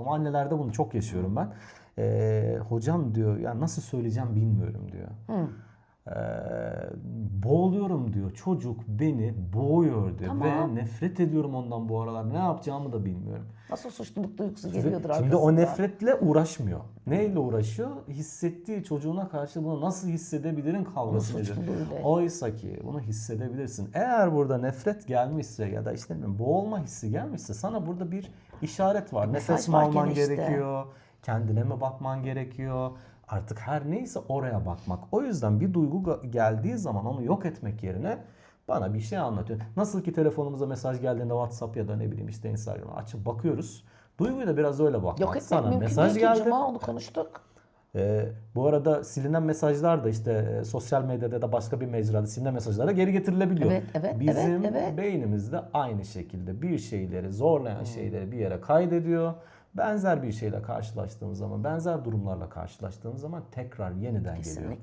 aklıma. Annelerde bunu çok yaşıyorum ben. Ee, hocam diyor ya nasıl söyleyeceğim bilmiyorum diyor. Ee, boğuluyorum diyor. Çocuk beni boğuyor diyor. Tamam. Ve nefret ediyorum ondan bu aralar. Ne yapacağımı da bilmiyorum. Nasıl suçluluk duygusu geliyordur Şimdi o nefretle uğraşmıyor. Neyle uğraşıyor? Hissettiği çocuğuna karşı bunu nasıl hissedebilirin kavgası Bunun nedir? suçluluğuyla. Oysa ki bunu hissedebilirsin. Eğer burada nefret gelmişse ya da işte boğulma hissi gelmişse sana burada bir işaret var. Mesaj Nefes mi alman işte. gerekiyor? Kendine mi bakman gerekiyor? Artık her neyse oraya bakmak. O yüzden bir duygu geldiği zaman onu yok etmek yerine bana bir şey anlatıyor. Nasıl ki telefonumuza mesaj geldiğinde WhatsApp ya da ne bileyim işte Instagram'a açıp bakıyoruz. Duyguyu da biraz öyle bakmak. Yok etmek Sana mümkün mesaj değil geldi. Cuma onu konuştuk. Ee, bu arada silinen mesajlar da işte e, sosyal medyada ya da başka bir mecrada silinen mesajlara geri getirilebiliyor. Evet, evet, Bizim evet, evet. beynimiz de aynı şekilde bir şeyleri zorlayan şeyleri bir yere kaydediyor. Benzer bir şeyle karşılaştığımız zaman, benzer durumlarla karşılaştığımız zaman tekrar yeniden geliyor. Kesinlikle.